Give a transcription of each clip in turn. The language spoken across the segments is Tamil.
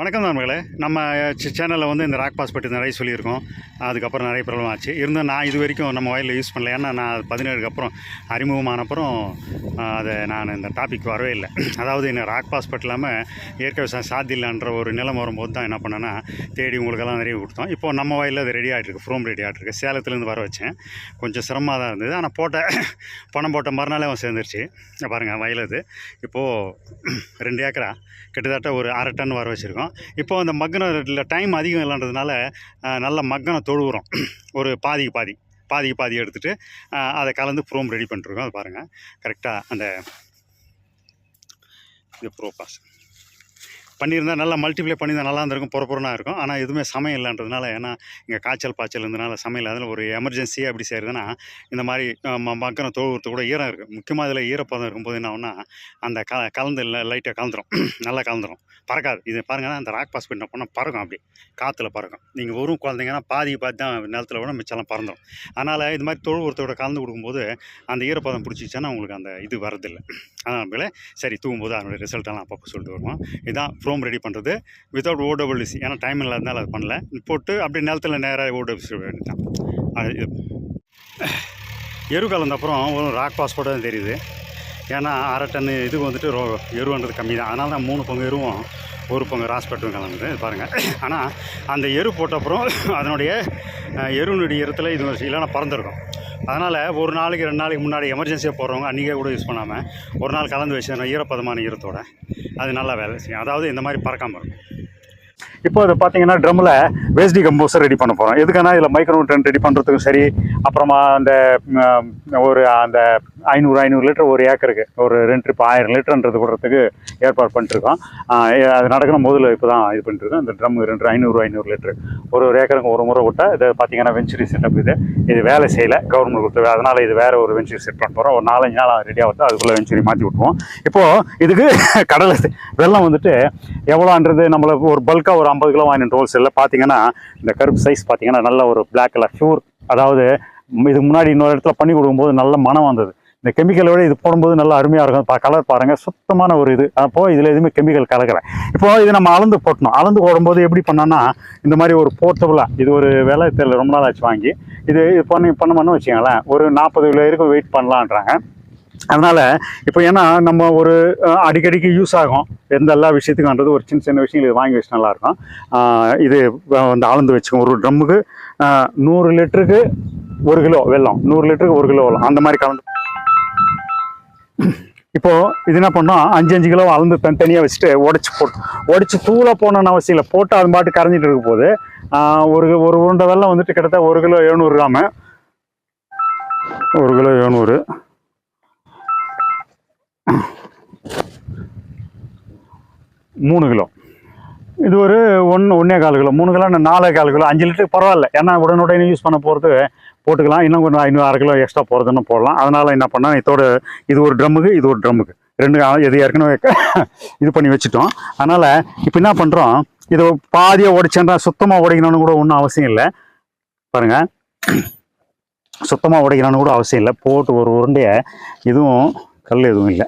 வணக்கம் நண்பர்களே. நம்ம சேனலில் வந்து இந்த ராக் பாஸ் பற்றி நிறைய சொல்லியிருக்கோம். அதுக்கப்புறம் நிறைய ப்ராப்ளம் ஆச்சு. இருந்தும் நான் இது வரைக்கும் நம்ம வயலில் யூஸ் பண்ணல. ஏன்னா நான் பதினேழுக்கு அப்புறம் அறிமுகமானப்புறம் அதை நான் இந்த டாபிக் வரவே இல்லை. அதாவது இந்த ராக் பாஸ் பட் இல்லாமல் இயற்கை விவசாயம் சாத்தியில்லைன்ற ஒரு நிலம் வரும்போது தான் என்ன பண்ணேன்னா தேடி உங்களுக்கெல்லாம் நிறைய கொடுத்தோம். இப்போ நம்ம வயலில் அது ரெடி ஆகிட்டு ஃப்ரோம் ரெடி ஆகிட்டுருக்கு சேலத்துலேருந்து வர வச்சேன். கொஞ்சம் சிரமமாக தான் இருந்தது. ஆனால் போட்ட பணம் போட்ட மறுநாளே அவன் சேர்ந்துருச்சு. பாருங்கள் வயல் அது இப்போது ரெண்டு ஏக்கரா. கிட்டத்தட்ட ஒரு அரை டன் வர வச்சுருக்கோம். இப்போ அந்த மக்கின டைம் அதிகம் இல்லைன்றதுனால நல்ல மக்ன தொழு ஒரு பாதிக்கு பாதி. பாதிக்கு பாதி எடுத்துகிட்டு அதை கலந்து ப்ரோம் ரெடி பண்ணிட்டுருக்கோம் அதை பாருங்கள் கரெக்டாக அந்த இது ப்ரோ பாஸ் பண்ணியிருந்தா நல்லா மல்டிப்ளை பண்ணியிருந்தால் நல்லா இருந்திருக்கும் பொறப்புறனா இருக்கும். ஆனால் எதுவுமே சமையல் இல்லைன்றதுனால ஏன்னா இங்கே காய்ச்சல் பாய்ச்சல் இருந்தனால சமையல் அதில் ஒரு எமர்ஜென்சி அப்படி செய்கிறதுனா இந்த மாதிரி மக்கின தொழுவுறது கூட ஈரம் இருக்குது முக்கியமாக இதில் ஈரப்பதம் இருக்கும்போது என்ன ஆகும்னா அந்த க கலந்து லைட்டாக கலந்துரும். நல்லா கலந்துரும். பறக்காது. இது பாருங்கன்னா அந்த ராக் பாஸ் பண்ண போனால் பறக்கும் அப்படி. காற்றுல பறக்கும். நீங்கள் வரும் குழந்தைங்கன்னா பாதி பாதி தான் நிலத்துல விட மிச்சம்லாம் பறந்துடும் அதனால் இது மாதிரி தொழு உரத்தோட கலந்து கொடுக்கும்போது அந்த ஈரப்பதம் பிடிச்சிச்சுன்னா உங்களுக்கு அந்த இது வரதில்லை அதனால் சரி தூங்கும்போது அதனுடைய ரிசல்ட்டெல்லாம் அப்பப்போ சொல்லிட்டு வருவோம். இதுதான் க்ரோம் ரெடி பண்ணுறது வித்தவுட் ஓடபிள்யூசி ஏன்னா டைம் இல்லாதனால அது பண்ணல. போட்டு அப்படி நிலத்தில் நேராக ஓடபிள்யூசி வேண்டியதான் அது இது. எரு கலந்த அப்புறம் ஒரு ராக் பாஸ்போர்ட் தான் தெரியுது. ஏன்னா அரை டன்னு இது வந்துட்டு ரோ எருன்றது கம்மி தான் அதனால தான் மூணு பங்கு எருவும் ஒரு பங்கு ராஸ்பெட்டும் கலந்து பாருங்கள் ஆனால் அந்த எரு போட்ட அப்புறம் அதனுடைய எருனுடைய இடத்துல இது இல்லைன்னா பறந்துருக்கும். அதனால் ஒரு நாளைக்கு ரெண்டு நாளைக்கு முன்னாடி எமர்ஜென்சியாக போடுறவங்க அன்றைக்கே கூட யூஸ் பண்ணாமல் ஒரு நாள் கலந்து வச்சுருந்தோம் ஈரப்பதமான ஈரத்தோட அது நல்லா வேலை செய்யும். அதாவது இந்த மாதிரி பறக்காமல் இருக்கும். இப்போ இது பார்த்தீங்கன்னா ட்ரம்மில் வேஸ்டி கம்போஸர் ரெடி பண்ண போகிறோம் எதுக்கான இதில் மைக்ரோ ட்ரெண்ட் ரெடி பண்ணுறதுக்கும் சரி அப்புறமா அந்த ஒரு அந்த ஐநூறு ஐநூறு லிட்டர் ஒரு ஏக்கருக்கு ஒரு ரெண்டு ட்ரிப் ஆயிரம் லிட்டர்ன்றது விடுறதுக்கு ஏற்பாடு பண்ணிட்டுருக்கோம். அது நடக்கிற முதல்ல இப்போ தான் இது பண்ணிட்டுருக்கோம். இந்த ட்ரம் ரெண்டு ஐநூறு ஐநூறு லிட்டர். ஒரு ஒரு ஏக்கருக்கு ஒரு முறை விட்டால் இது பார்த்தீங்கன்னா வெஞ்சுரி செட்டப் இது. இது வேலை செய்யலை கவர்மெண்ட் கொடுத்தது அதனால் இது வேறு ஒரு வெஞ்சுரி செட் பண்ண போகிறோம் ஒரு நாலஞ்சு நாள் ரெடியாக வந்து அதுக்குள்ளே வெஞ்சுரி மாற்றி விட்டுருவோம். இப்போது இதுக்கு கடலை வெள்ளம் வந்துட்டு எவ்வளோன்றது நம்மளை ஒரு பல்காக ஒரு ஐம்பது கிலோ வாங்கிட்டு ஹோல்சேலில் பார்த்தீங்கன்னா இந்த கருப்பு சைஸ் பார்த்தீங்கன்னா நல்ல ஒரு பிளாக் கலர் ப்யூர் அதாவது இதுக்கு முன்னாடி இன்னொரு இடத்துல பண்ணி கொடுக்கும்போது நல்ல மனம் வந்தது. இந்த கெமிக்கலை விட இது போடும்போது நல்லா அருமையாக இருக்கும். பா கலர் பாருங்கள் சுத்தமான ஒரு இது. அப்போது இதில் எதுவுமே கெமிக்கல் கலக்கிறேன் இப்போது இது நம்ம அளந்து போட்டணும். அளந்து போடும்போது எப்படி பண்ணோன்னா இந்த மாதிரி ஒரு போர்ட்டபுளாக இது ஒரு விலை தெரியல. ரொம்ப நாள் ஆச்சு வாங்கி. இது இது பண்ணி பண்ணோம்னு வச்சுக்கோங்களேன். ஒரு நாற்பது கிலோ வரைக்கும் வெயிட் பண்ணலான்றாங்க. அதனால் இப்போ ஏன்னா நம்ம ஒரு அடிக்கடிக்கு யூஸ் ஆகும். எந்த எல்லா விஷயத்துக்குன்றது ஒரு சின்ன சின்ன விஷயங்கள் இது வாங்கி வச்சு நல்லாயிருக்கும் இது வந்து அளந்து வச்சுக்கோங்க. ஒரு ட்ரம்முக்கு நூறு லிட்டருக்கு ஒரு கிலோ வெள்ளம். நூறு லிட்டருக்கு ஒரு கிலோ வெள்ளம். அந்த மாதிரி கலந்து இப்போது இது என்ன பண்ணோம் அஞ்சு அஞ்சு கிலோ அளந்து தனித்தனியாக வச்சுட்டு உடச்சி போட்டு உடச்சி தூளாக போடணும்னு அவசியம் இல்லை. போட்டு அது பாட்டு கரைஞ்சிட்டு இருக்க போது ஒரு ஒரு உருண்டை வெள்ளம் வந்துட்டு கிட்டத்தட்ட ஒரு கிலோ எழுநூறு கிராமு. ஒரு கிலோ எழுநூறு. மூணு கிலோ. இது ஒரு ஒன்று ஒன்றே கால் கிலோ. மூணு கிலோ நாலே கால் கிலோ. அஞ்சு லிட்டருக்கு பரவாயில்ல. ஏன்னா உடனுடனே யூஸ் பண்ண போகிறது போட்டுக்கலாம். இன்னும் கொஞ்சம் ஐநூறு அரை கிலோ எக்ஸ்ட்ரா போகிறதுன்னு போடலாம். அதனால் என்ன பண்ணால் இதோட இது ஒரு ட்ரம்முக்கு இது ஒரு ட்ரம்முக்கு. ரெண்டு எது ஏற்கனவே இது பண்ணி வச்சுட்டோம். அதனால் இப்போ என்ன பண்ணுறோம் இது பாதியாக உடைச்சேன்றா சுத்தமாக உடைக்கணும்னு கூட ஒன்றும் அவசியம் இல்லை. பாருங்கள் சுத்தமாக உடைக்கணும்னு கூட அவசியம் இல்லை. போட்டு ஒரு உருண்டையை இதுவும் கல் எதுவும் இல்லை.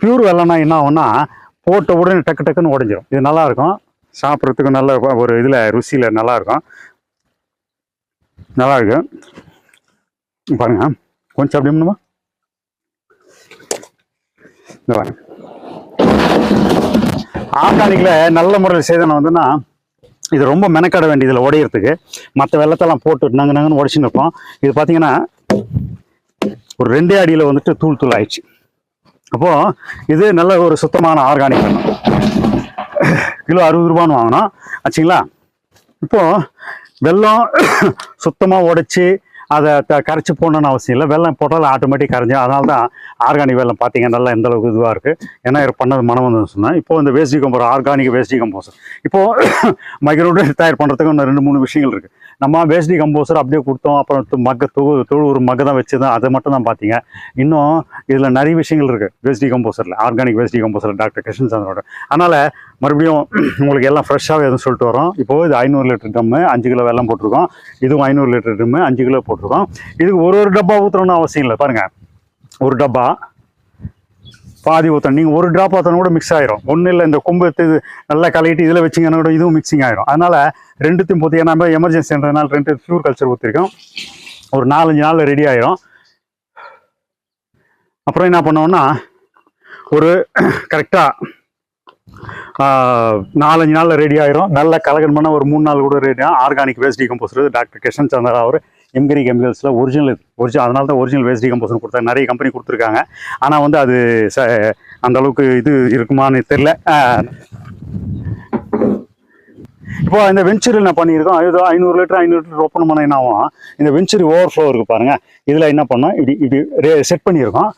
பியூர் வெள்ளம்னா என்ன ஆகும்னா போட்ட உடனே டக்கு டக்குன்னு உடஞ்சிரும். இது நல்லாயிருக்கும் சாப்பிட்றதுக்கும் சாப்பிட்றதுக்கு நல்ல ஒரு இதில் ருசியில் நல்லாயிருக்கும். நல்லாயிருக்கு. பாருங்கள் பாருங்க. கொஞ்சம் அப்படி பண்ணுமா இந்த பாருங்க. ஆர்கானிக்கில் நல்ல முறையில் செய்தன வந்துன்னா இது ரொம்ப மெனக்காட வேண்டியதில் உடையிறதுக்கு. மற்ற வெள்ளத்தெல்லாம் போட்டு நாங்கள் நாங்கன்னு உடச்சின்னு இருப்போம். இது பார்த்தீங்கன்னா ஒரு ரெண்டே அடியில் வந்துட்டு தூள் தூள் ஆயிடுச்சு. அப்போது இது நல்ல ஒரு சுத்தமான ஆர்கானிக். வெல்லம் கிலோ அறுபது ரூபான்னு வாங்கினோம் ஆச்சுங்களா? இப்போது வெல்லம் சுத்தமாக உடைச்சி அதை த கரைச்சி போடணும்னு அவசியம் இல்லை. வெள்ளம் போட்டாலும் ஆட்டோமேட்டிக் கரைஞ்சி அதனால தான் ஆர்கானிக் வெல்லம் பார்த்தீங்கன்னா நல்லா எந்த அளவுக்கு இதுவாக இருக்குது ஏன்னா இவர் பண்ணது மனம் வந்து சொன்னால் இப்போ இந்த வேஸ்டி கம்போர் ஆர்கானிக் வேஸ்டி கம்போசர் இப்போது மைக்ரோடு தயார் பண்ணுறதுக்கு இன்னும் ரெண்டு மூணு விஷயங்கள் இருக்குது நம்ம வேஸ்டி கம்போசர் அப்படியே கொடுத்தோம். அப்புறம் து- தொகு தொழு தொழு ஒரு மக்க தான் வச்சு தான் அதை மட்டும் தான் பார்த்தீங்க. இன்னும் இதில் நிறைய விஷயங்கள் இருக்குது waste கம்போசரில் organic waste composer doctor Krishnan சந்திரோட அதனால் மறுபடியும் உங்களுக்கு எல்லாம் ஃப்ரெஷ்ஷாகவே எதுவும் சொல்லிட்டு வரோம். இப்போது இது ஐநூறு லிட்டர் ட்ரம்மு அஞ்சு கிலோ வெள்ளம் போட்டிருக்கோம். இதுவும் ஐநூறு லிட்டர் ட்ரம்மு அஞ்சு கிலோ போட்டிருக்கோம். இதுக்கு ஒரு ஒரு டப்பா ஊற்றுறோன்னு அவசியம் இல்லை. பாருங்கள் ஒரு டப்பா பாதி ஊற்றணும் நீங்கள் ஒரு ட்ராப் ஊற்றணும் கூட மிக்ஸ் ஆயிரும். ஒன்றும் இல்லை இந்த கொம்பு இது நல்லா கலக்கிட்டு இதில் வச்சிங்கன்னா கூட இதுவும் மிக்சிங் ஆயிரும். அதனால் ரெண்டுத்தையும் போற்றி நம்ம எமர்ஜென்சின்றதுனால ரெண்டு ஃபியூர் கல்ச்சர் ஊற்றிருக்கோம் ஒரு நாலஞ்சு நாளில் ரெடி ஆயிரும். அப்புறம் என்ன பண்ணோம்னா ஒரு கரெக்டாக நாலஞ்சு நாளில் ரெடி ஆயிரும். நல்ல கலகன் பண்ணால் ஒரு மூணு நாள் கூட ரெடி ஆகும் organic waste decomposer doctor Krishnan Chandra அவர் எம்கிரி கெமிக்கல்ஸில் ஒரிஜினல் ஒரிஜினல் அதனால தான் ஒரிஜினல் வேஸ்ட் டீகம்போசர் கொடுத்தாங்க நிறைய கம்பெனி கொடுத்துருக்காங்க. ஆனால் வந்து அது ச அந்த அளவுக்கு இது இருக்குமான்னு தெரில இப்போ இந்த வெஞ்சூரில் நான் பண்ணியிருக்கோம். ஏதோ ஐநூறு லிட்டர் ஐநூறு லிட்டர் ஓப்பன் பண்ண என்ன ஆகும்? இந்த வெஞ்சூரி ஓவர் ஃப்ளோ இருக்கு பாருங்க. இதில் என்ன பண்ணோம்? இப்படி இப்படி செட் பண்ணியிருக்கோம்.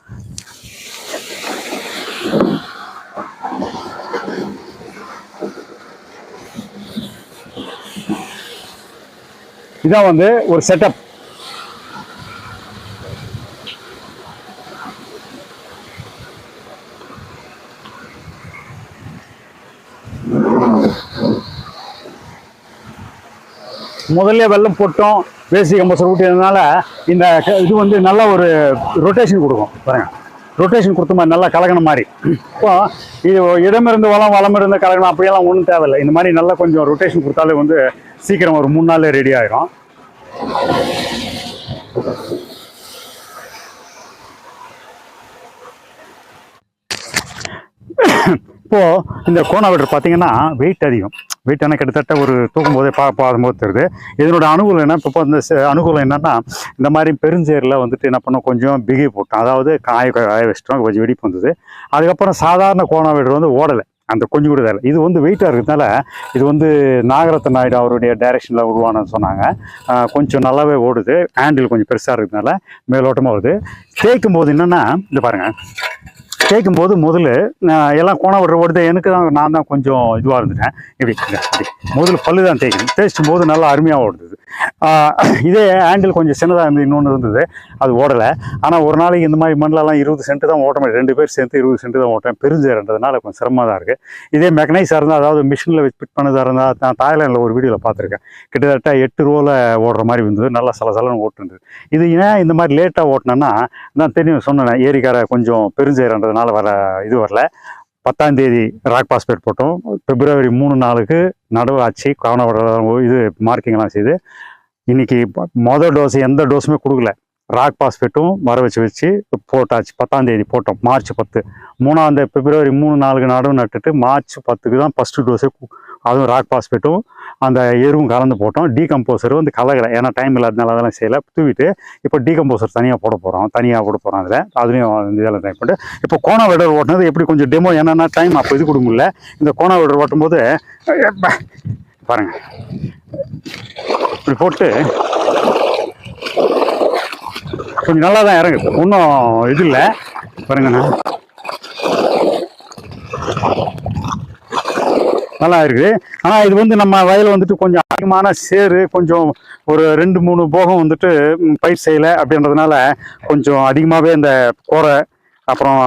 இதான் வந்து ஒரு செட்டப் முதல்ல வெள்ளம் போட்டோம் வேசி கம்பசர் ஊட்டினதுனால இந்த க- இது வந்து நல்ல ஒரு ரொட்டேஷன் கொடுக்கும் பாருங்க. ரொட்டேஷன் கொடுத்த மாதிரி நல்லா கலக்கின மாதிரி. இப்போ இது இடமிருந்து வளம் வளம் இருந்து கலக்கணும் அப்படியெல்லாம் ஒன்றும் தேவையில்லை. இந்த மாதிரி நல்லா கொஞ்சம் ரொட்டேஷன் கொடுத்தாலே வந்து சீக்கிரம் ஒரு மூணு நாள் ரெடி ஆயிரும். இப்போது இந்த கோணாவெட்டர் பார்த்தீங்கன்னா வெயிட் அதிகம். வெயிட் எனக்கு கிட்டத்தட்ட ஒரு தூக்கும் போதே பா போது தெரியுது இதனோட அனுகூலம் என்ன? இப்போ இந்த அனுகூலம் என்னென்னா இந்த மாதிரி பெருஞ்சேரில் வந்துட்டு என்ன பண்ணோம் கொஞ்சம் பிகி போட்டோம். அதாவது காய காய வச்சிட்டோம். கொஞ்சம் வெடிப்பு வந்தது. அதுக்கப்புறம் சாதாரண கோணாவெட்டர் வந்து ஓடலை. அந்த கொஞ்சம் கூட இல்லை இது வந்து வெயிட்டாக இருக்கிறதுனால இது வந்து நாகரத்ன நாயுடு அவருடைய டைரெக்ஷனில் உருவானன்னு சொன்னாங்க. கொஞ்சம் நல்லாவே ஓடுது. ஹேண்டில் கொஞ்சம் பெருசாக இருக்கிறதுனால மேலோட்டமாக வருது. தேய்க்கும் போது என்னென்னா இந்த பாருங்கள் கேட்கும்போது போது முதல்ல எல்லாம் கோணம் விடுற ஓடுது எனக்கு தான் நான் தான் கொஞ்சம் இதுவாக இருந்துட்டேன். இப்படி முதல்ல பல்லு தான் தேய்க்கணும். தேய்ச்சும் போது நல்லா அருமையாக ஓடுது இதே ஹேண்டில் கொஞ்சம் சின்னதாக இருந்து இன்னொன்று இருந்தது. அது ஓடலை. ஆனால் ஒரு நாளைக்கு இந்த மாதிரி மண்ணிலலாம் இருபது சென்ட்டு தான் ஓட்ட முடியும். ரெண்டு பேர் சேர்த்து இருபது சென்ட்டு தான் ஓட்டேன் பெருஞ்சேரன்றதுனால கொஞ்சம் சிரமமாக தான் இருக்குது இதே மெக்கனைஸாக இருந்தால் அதாவது மிஷினில் வச்சு ஃபிட் பண்ணதாக இருந்தால் நான் தாய்லாண்டில் ஒரு வீடியோவில் பார்த்துருக்கேன். கிட்டத்தட்ட எட்டு ரோவில் ஓடுற மாதிரி இருந்தது. நல்லா சலசலன்னு ஓட்டுருந்தது இது ஏன் இந்த மாதிரி லேட்டாக ஓட்டினேன்னா நான் தெரியும் சொன்னேன் ஏரிக்கார கொஞ்சம் பெருஞ்சேரன்றதுனால வர இது வரல. பத்தாம் தேதி ராக் பாஸ்பேட் போட்டோம். பிப்ரவரி மூணு நாளுக்கு நடவு ஆச்சு. கவனப்பட இது மார்க்கிங்லாம் செய்து. இன்னைக்கு மொதல் டோஸ் எந்த டோஸுமே கொடுக்கல. ராக் பாஸ்பேட்டும் வர வச்சு வச்சு போட்டாச்சு. பத்தாம் தேதி போட்டோம். மார்ச் பத்து. மூணாம் தேதி பிப்ரவரி மூணு நாளுக்கு நடவு நட்டுட்டு மார்ச் பத்துக்கு தான் ஃபஸ்ட்டு டோஸே அதுவும் ராக் பாஸ்பேட்டும் அந்த எருவும் கலந்து போட்டோம். டீகம்போசரும் வந்து கலகலை. ஏன்னா டைம் இல்லாதனால அதெல்லாம் செய்யலை. தூவிட்டு இப்போ டீகம்போசர் தனியாக போட போகிறோம் தனியாக போட போகிறோம் அதில். அதுலேயும் இந்த இதெல்லாம் ட்ரை பண்ணிட்டு. இப்போ கோண விடர் ஓட்டினது எப்படி கொஞ்சம் டெமோ என்னென்னா டைம் அப்போ இது கொடுக்க முடியல இந்த கோண விடர் ஓட்டும்போது பாருங்கள் இப்படி போட்டு கொஞ்சம் நல்லா தான் இறங்குது. ஒன்றும் இது இல்லை. பாருங்கண்ணா நல்லா இருக்குது ஆனால் இது வந்து நம்ம வயல் வந்துட்டு கொஞ்சம் அதிகமான சேறு கொஞ்சம் ஒரு ரெண்டு மூணு போகம் வந்துட்டு பயிர் செய்யலை அப்படின்றதுனால கொஞ்சம் அதிகமாகவே இந்த கோரை அப்புறம்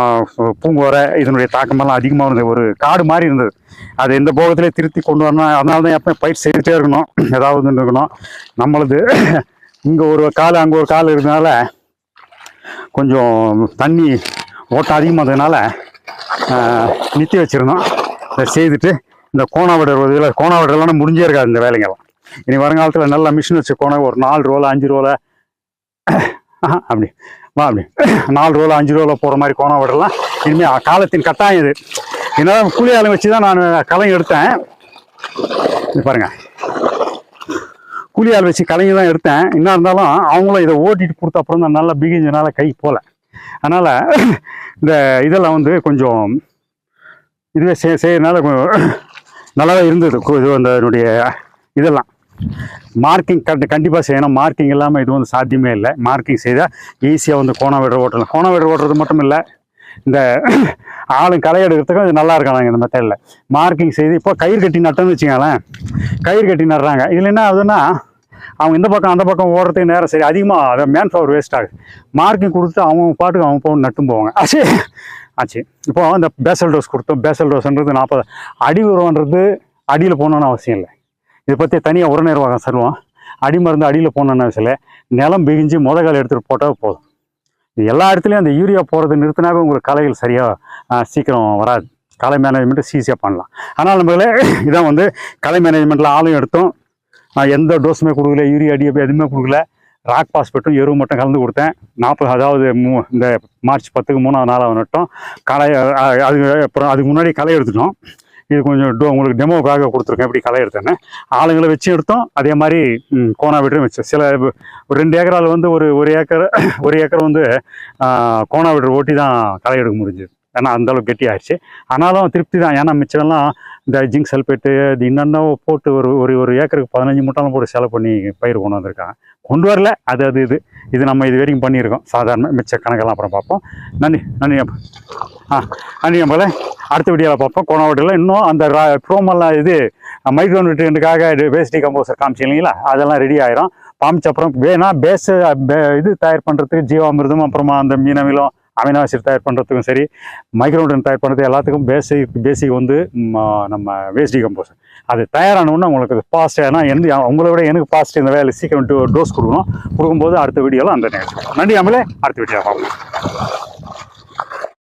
பூங்கோரை இதனுடைய தாக்கமெல்லாம் அதிகமாக இருந்தது. ஒரு காடு மாதிரி இருந்தது. அது எந்த போகத்திலே திருத்தி கொண்டு வரணும் அதனால தான் எப்போ பயிர் செய்துட்டே இருக்கணும். ஏதாவது இருக்கணும். நம்மளது இங்கே ஒரு கால் அங்கே ஒரு கால் இருந்தனால கொஞ்சம் தண்ணி ஓட்டம் அதிகமானதுனால நிறுத்தி வச்சுருந்தோம். இதை செய்துட்டு இந்த கோணாவிடர் இதில் கோணாவிடர்லாம் முடிஞ்சே இருக்காது இந்த வேலைங்கெல்லாம் இனி வருங்காலத்தில் நல்லா மிஷின் வச்சு கோணம் ஒரு நாலு ரோல அஞ்சு ரோல. அப்படி. வா அப்படி. நாலு ரோல அஞ்சு ரோல போகிற மாதிரி கோணாவிடர்லாம் இனிமேல் காலத்தின் கட்டாயம் இது. என்னதான் கூலி ஆளும் வச்சு தான் நான் கலைஞர் எடுத்தேன். இது கூலி ஆள் வச்சு கலைஞர் தான் எடுத்தேன். என்ன இருந்தாலும் அவங்களும் இதை ஓட்டிட்டு கொடுத்த அப்புறம் தான் நல்லா பிகிஞ்சனால கை போல. அதனால் இந்த இதெல்லாம் வந்து கொஞ்சம் இதுவே செய்யறதுனால கொஞ்சம் நல்லாவே இருந்தது. இது அந்த என்னுடைய இதெல்லாம். மார்க்கிங் கண்டி கண்டிப்பாக செய்யணும். மார்க்கிங் இல்லாமல் இது வந்து சாத்தியமே இல்லை. மார்க்கிங் செய்தால் ஈஸியாக வந்து கோணம் விடுற ஓட்டலாம் கோணம் விடுற ஓட்டுறது மட்டும் இல்லை. இந்த ஆளும் களை எடுக்கிறதுக்கும் இது நல்லா இருக்காங்க இந்த மெத்தடில் மார்க்கிங் செய்து இப்போ கயிறு கட்டி நட்டோன்னு வச்சுக்கோங்களேன். கயிறு கட்டி நடுறாங்க. இதில் என்ன ஆகுதுன்னா அவங்க இந்த பக்கம் அந்த பக்கம் ஓடுறதுக்கு நேரம் சரி அதிகமாக அதை மேன் பவர் வேஸ்ட் ஆகுது. மார்க்கிங் கொடுத்து அவங்க பாட்டுக்கு அவங்க போகணும் நட்டும் போவாங்க. சரி ஆச்சு. இப்போ இந்த பேசல் டோஸ் கொடுத்தோம். பேசல் டோஸ்ன்றது நாற்பது அடி உரம்ன்றது அடியில் போகணுன்னு அவசியம் இல்லை. இதை பற்றி தனியாக உர நிர்வாகம் சொல்லுவோம். அடி மருந்து அடியில் போகணுன்னு அவசியம் இல்லை. நிலம் பிகிஞ்சு முதகால் எடுத்துகிட்டு போட்டால் போதும். எல்லா இடத்துலையும் அந்த யூரியா போகிறது நிறுத்தினாவே உங்களுக்கு களைகள் சரியாக சீக்கிரம் வராது. கலை மேனேஜ்மெண்ட்டு ஈஸியாக பண்ணலாம். ஆனால் நம்மளே இதான் வந்து கலை மேனேஜ்மெண்ட்டில் ஆளும் எடுத்தோம். எந்த டோஸுமே கொடுக்கல. யூரியா அடி எதுவுமே கொடுக்கல. ராக் பாஸ்பெட்டும் எருவு மட்டும் கலந்து கொடுத்தேன். நாற்பது அதாவது மூ இந்த மார்ச் பத்துக்கு மூணாவது நாளாக நட்டோம் களை அது அப்புறம் அதுக்கு முன்னாடி களை எடுத்துட்டோம். இது கொஞ்சம் டோ உங்களுக்கு டெமோக்காக கொடுத்துருக்கேன் எப்படி களை எடுத்தேன்னு. ஆளுங்களை வச்சு எடுத்தோம். அதே மாதிரி கோனா விட்டும் வச்சோம் சில ஒரு ரெண்டு ஏக்கரால் வந்து ஒரு ஒரு ஏக்கர் ஒரு ஏக்கர் வந்து கோனா விட்ரு ஓட்டி தான் களை எடுக்க முடிஞ்சுது. ஏன்னா அந்த அளவுக்கு கெட்டி ஆயிடுச்சு. ஆனாலும் திருப்தி தான். ஏன்னா மிச்சமெல்லாம் இந்த ஜிங்க் சல்பேட்டு இது என்னென்ன போட்டு ஒரு ஒரு ஒரு ஏக்கருக்கு பதினஞ்சு மூட்டாலும் போட்டு செலவு பண்ணி பயிர் கொண்டு வந்திருக்காங்க. கொண்டு வரல. அது அது இது. இது நம்ம இது வரைக்கும் பண்ணியிருக்கோம். சாதாரண மிச்ச கணக்கெல்லாம் அப்புறம் பார்ப்போம். நன்றி நன்றி ஆ நன்றி போல அடுத்த வீடியோவில் பார்ப்போம். கோணாவட்டியில் இன்னும் அந்த ப்ரோமெல்லாம் இது மைக்ரோ நியூட்ரியண்ட்டுக்காக வேஸ்டி கம்போசர் காமிச்சு இல்லைங்களா? அதெல்லாம் ரெடி ஆயிரும். காமிச்ச அப்புறம் வேணா பேஸ் இது தயார் பண்ணுறதுக்கு ஜீவாமிர்தம் அப்புறமா அந்த மீனவிலும் அமினாசிட் தயார் பண்ணுறதுக்கும் சரி மைக்ரோ தயார் பண்ணுறது எல்லாத்துக்கும் பேசிக் பேசிக் வந்து நம்ம வேஸ்ட் டிகம்போஸ் அது தயாரானவுன்னா உங்களுக்கு ஃபாஸ்ட் ஏன்னா எந்த உங்களை விட எனக்கு ஃபாஸ்ட் இந்த வேலை சீக்கிரம் டோஸ் கொடுக்கணும். கொடுக்கும்போது அடுத்த வீடியோவில் அந்த நேரம் நன்றி அமலே அடுத்த வீடியோ பார்ப்போம்.